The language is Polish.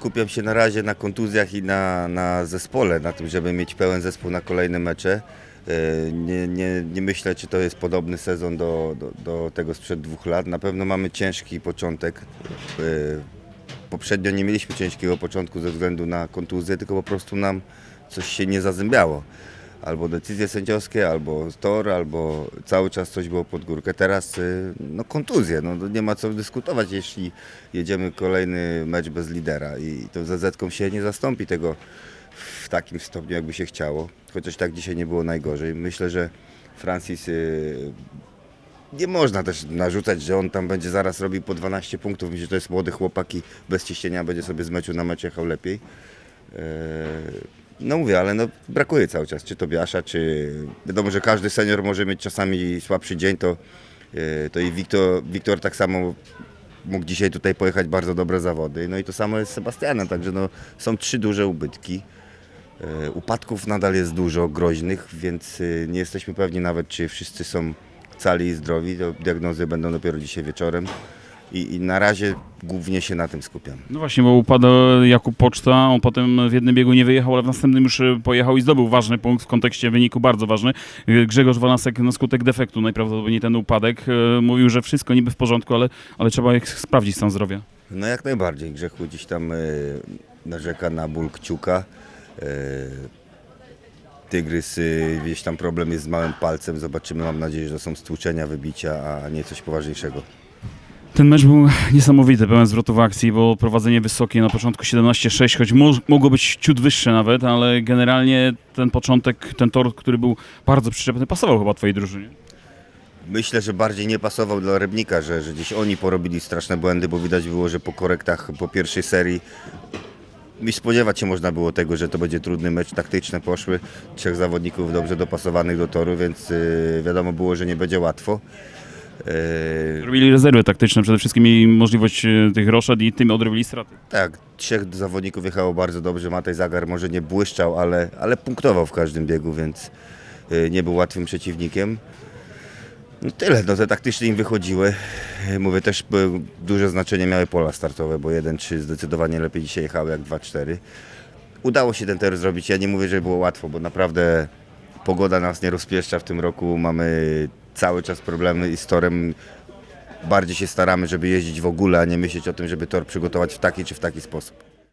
skupiam się na razie na kontuzjach i na, na zespole, na tym, żeby mieć pełen zespół na kolejne mecze. E, Nie, nie, nie myślę, czy to jest podobny sezon do, do, do tego sprzed dwóch lat. Na pewno mamy ciężki początek. E, Poprzednio nie mieliśmy ciężkiego początku ze względu na kontuzję, tylko po prostu nam coś się nie zazębiało. Albo decyzje sędziowskie, albo tor, albo cały czas coś było pod górkę. Teraz y, no, kontuzje, no, to nie ma co dyskutować, jeśli jedziemy kolejny mecz bez lidera i to ZZ się nie zastąpi tego w takim stopniu, jakby się chciało. Chociaż tak dzisiaj nie było najgorzej. Myślę, że Francis y, nie można też narzucać, że on tam będzie zaraz robił po 12 punktów. Myślę, że to jest młody chłopak i bez ciśnienia będzie sobie z meczu na mecz jechał lepiej. No mówię, ale no brakuje cały czas, czy Tobiasza, czy... Wiadomo, że każdy senior może mieć czasami słabszy dzień, to, e, to i Wiktor, Wiktor tak samo mógł dzisiaj tutaj pojechać bardzo dobre zawody. No i to samo jest z Sebastianem, także no, są trzy duże ubytki. E, Upadków nadal jest dużo, groźnych, więc e, nie jesteśmy pewni nawet, czy wszyscy są cali i zdrowi. Diagnozy będą dopiero dzisiaj wieczorem. I, I na razie głównie się na tym skupiam. No właśnie, bo upadł Jakub Poczta, on potem w jednym biegu nie wyjechał, ale w następnym już e, pojechał i zdobył ważny punkt w kontekście wyniku, bardzo ważny. E, Grzegorz Walasek na skutek defektu, najprawdopodobniej ten upadek, e, mówił, że wszystko niby w porządku, ale, ale trzeba ich sprawdzić stan zdrowia. No jak najbardziej. Grzechu gdzieś tam narzeka na ból kciuka. Tygrys gdzieś tam problem jest z małym palcem. Zobaczymy, mam nadzieję, że to są stłuczenia, wybicia, a nie coś poważniejszego. Ten mecz był niesamowity, pełen zwrotów akcji, bo prowadzenie wysokie na początku 17-6, choć mo- mogło być ciut wyższe nawet, ale generalnie ten początek, ten tor, który był bardzo przyczepny, pasował chyba twojej drużynie. Myślę, że bardziej nie pasował dla Rybnika, że, że gdzieś oni porobili straszne błędy, bo widać było, że po korektach po pierwszej serii mi spodziewać się można było tego, że to będzie trudny mecz. Taktyczne poszły, trzech zawodników dobrze dopasowanych do toru, więc y, wiadomo było, że nie będzie łatwo. Y, Robili rezerwy taktyczne, przede wszystkim mieli możliwość e, tych roszad i tym odrobili straty. Tak, trzech zawodników jechało bardzo dobrze. Matej Zagar może nie błyszczał, ale, ale punktował w każdym biegu, więc y, nie był łatwym przeciwnikiem. No tyle, no te taktyczne im wychodziły. Mówię też, duże znaczenie miały pola startowe, bo 1-3 zdecydowanie lepiej dzisiaj jechały jak 2-4. Udało się ten tor zrobić. Ja nie mówię, że było łatwo, bo naprawdę pogoda nas nie rozpieszcza w tym roku. Mamy cały czas problemy i z torem bardziej się staramy, żeby jeździć w ogóle, a nie myśleć o tym, żeby tor przygotować w taki czy w taki sposób.